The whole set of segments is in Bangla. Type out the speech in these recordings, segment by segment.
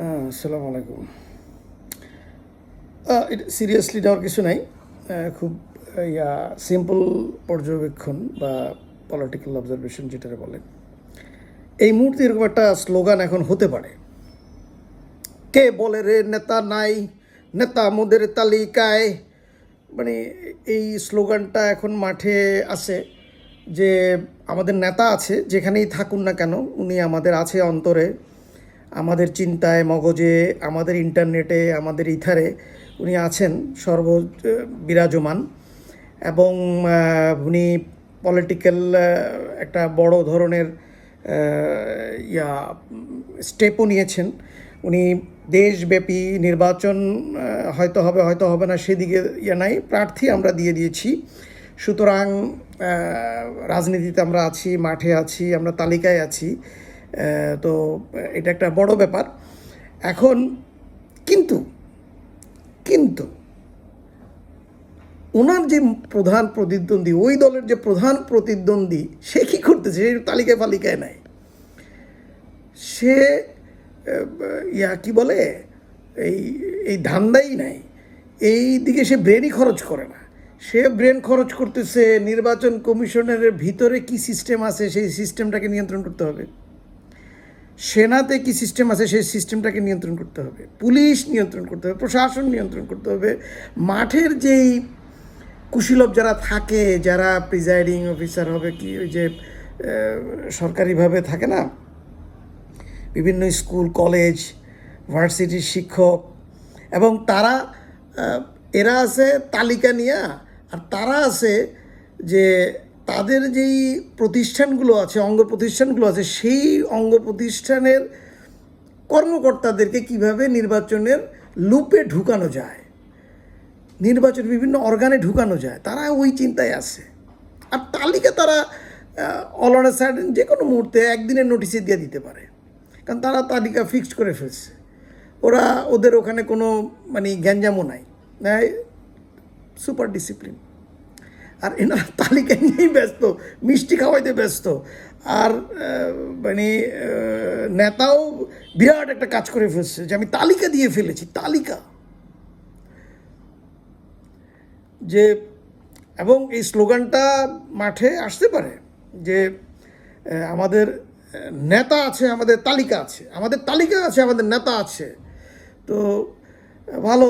হ্যাঁ আসসালামু আলাইকুম। এটা সিরিয়াসলি নেওয়ার কিছু নাই। খুব ইয়া সিম্পল পর্যবেক্ষণ বা পলিটিক্যাল অবজারভেশন যেটা বলে। এই মুহূর্তে এরকম একটা স্লোগান এখন হতে পারে। কে বলে রে নেতা নাই, নেতা মোদের তালিকায়? মানে এই স্লোগানটা এখন মাঠে আছে যে আমাদের নেতা আছে, যেখানেই থাকুন না কেন, উনি আমাদের আছে অন্তরে। আমাদের চিন্তায়, মগজে, আমাদের ইন্টারনেটে, আমাদের ইথারে উনি আছেন সর্ব বিরাজমান এবং উনি পলিটিক্যাল একটা বড় ধরনের ইয়া স্টেপও নিয়েছেন। উনি দেশব্যাপী নির্বাচন হয়তো হবে হয়তো হবে না সেদিকে ইয়ে নাই, প্রার্থী আমরা দিয়ে দিয়েছি। সুতরাং রাজনীতিতে আমরা আছি, মাঠে আছি, আমরা তালিকায় আছি। তো, এটা একটা বড় ব্যাপার। এখন, কিন্তু কিন্তু ওনার যে প্রধান প্রতিদ্বন্দ্বী, ওই দলের যে প্রধান প্রতিদ্বন্দ্বী, সে কী করতেছে? সে তালিকায় ফালিকায় নাই। সে ইয়া, কি বলে? এই এই ধান্দাই নাই। এই দিকে সে ব্রেনই খরচ করে না। সে ব্রেন খরচ করতেছে নির্বাচন কমিশনের ভিতরে কি সিস্টেম আছে, সেই সিস্টেমটাকে নিয়ন্ত্রণ করতে হবে। সেনাতে কি সিস্টেম আছে, সেই সিস্টেমটাকে নিয়ন্ত্রণ করতে হবে। পুলিশ নিয়ন্ত্রণ করতে হবে, প্রশাসন নিয়ন্ত্রণ করতে হবে। মাঠের যেই কুশীলভ যারা থাকে, যারা প্রিজাইডিং অফিসার হবে কি, ওই যে সরকারিভাবে থাকে না, বিভিন্ন স্কুল কলেজ ভার্সিটির শিক্ষক, এবং তারা এরা আছে তালিকা নিয়ে, আর তারা আছে যে তাদের যেই প্রতিষ্ঠানগুলো আছে, অঙ্গ প্রতিষ্ঠানগুলো আছে, সেই অঙ্গ প্রতিষ্ঠানের কর্মকর্তাদেরকে কীভাবে নির্বাচনের লুপে ঢুকানো যায়, নির্বাচন বিভিন্ন অর্গানে ঢুকানো যায়, তারা ওই চিন্তায় আছে। আর তালিকা তারা অল অন সাইডেন যে কোনো মুহূর্তে একদিনের নোটিশে দিয়ে দিতে পারে। কারণ তারা তালিকা ফিক্সড করে ফেলছে। ওরা ওদের ওখানে কোনো মানে গ্যাঞ্জামও নাই। সুপার ডিসিপ্লিন আর এনারা তালিকা নিয়েই ব্যস্ত, মিষ্টি খাওয়াইতে ব্যস্ত। আর মানে নেতাও বিরাট একটা কাজ করে ফেলছে যে আমি তালিকা দিয়ে ফেলেছি, তালিকা। যে, এবং এই স্লোগানটা মাঠে আসতে পারে যে আমাদের নেতা আছে, আমাদের তালিকা আছে, আমাদের তালিকা আছে, আমাদের নেতা আছে। তো, ভালো।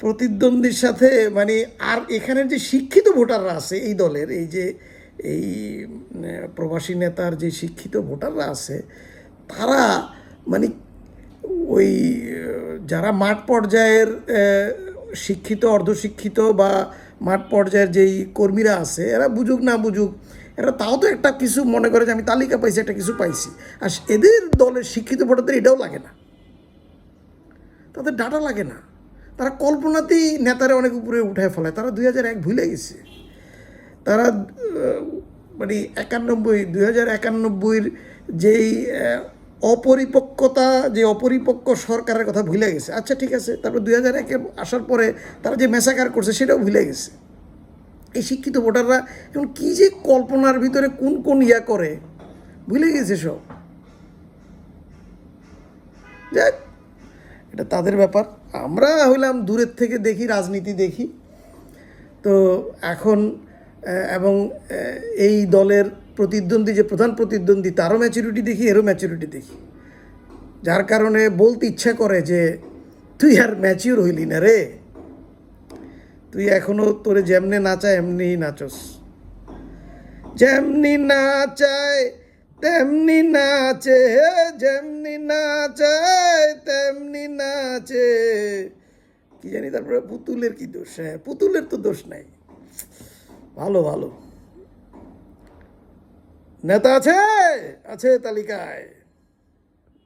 প্রতিদ্বন্দ্বীর সাথে মানে আর এখানের যে শিক্ষিত ভোটাররা আছে, এই দলের, এই যে, এই প্রবাসী নেতার যে শিক্ষিত ভোটাররা আছে, তারা মানে ওই, যারা মাঠ পর্যায়ের শিক্ষিত, অর্ধশিক্ষিত বা মাঠ পর্যায়ের যেই কর্মীরা আছে, এরা বুঝুক না বুঝুক, এরা তাও তো একটা কিছু মনে করে যে আমি তালিকা পাইছি, একটা কিছু পাইছি। আর এদের দলের শিক্ষিত ভোটারদের এটাও লাগে না। তাদের ডাটা লাগে না। তারা কল্পনাতেই নেতারা অনেক উপরে উঠায় ফেলায়। তারা দুই হাজার এক ভুলে গেছে। তারা মানে একানব্বই, দুই হাজার একানব্বইয়ের যেই অপরিপক্কতা, যে অপরিপক্ক সরকারের কথা ভুলে গেছে। আচ্ছা ঠিক আছে, তারপর দুই হাজার একে আসার পরে তারা যে মেসাকার করছে সেটাও ভুলে গেছে। এই শিক্ষিত ভোটাররা এখন কী যে কল্পনার ভিতরে কোন কোন ইয়া করে, ভুলে গেছে সব। যাক এটা তাদের ব্যাপার। আমরা হইলাম দূরের থেকে দেখি, রাজনীতি দেখি। তো এখন এবং এই দলের প্রতিদ্বন্দ্বী, যে প্রধান প্রতিদ্বন্দ্বী, তারও ম্যাচুরিটি দেখি, এরও ম্যাচুরিটি দেখি। যার কারণে বলতে ইচ্ছা করে যে, তুই আর ম্যাচিউর হইলি না রে। তুই এখনও তোরে যেমনে নাচায় এমনি নাচস। যেমনি নাচায় তেমনি নাচে, যেমনি নাচায় তেমনি নাচে। কি জানি তারপরে পুতুলের কি দোষ? হ্যাঁ পুতুলের তো দোষ নাই। ভালো ভালো। নেতা আছে? আছে তালিকায়।